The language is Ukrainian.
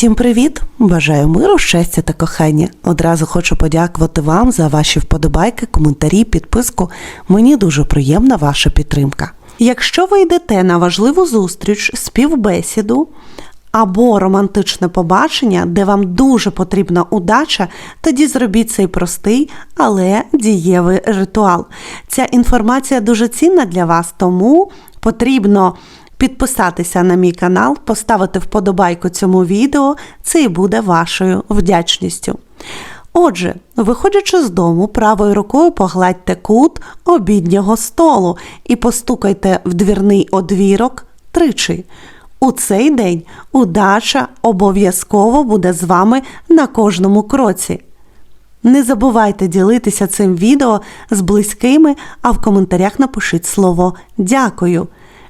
Всім привіт! Бажаю миру, щастя та кохання. Одразу хочу подякувати вам за ваші вподобайки, коментарі, підписку. Мені дуже приємна ваша підтримка. Якщо ви йдете на важливу зустріч, співбесіду або романтичне побачення, де вам дуже потрібна удача, тоді зробіть цей простий, але дієвий ритуал. Ця інформація дуже цінна для вас, тому потрібно підписатися на мій канал, поставити вподобайку цьому відео, це і буде вашою вдячністю. Отже, виходячи з дому, правою рукою погладьте кут обіднього столу і постукайте в двірний одвірок тричі. У цей день удача обов'язково буде з вами на кожному кроці. Не забувайте ділитися цим відео з близькими, а в коментарях напишіть слово Дякую,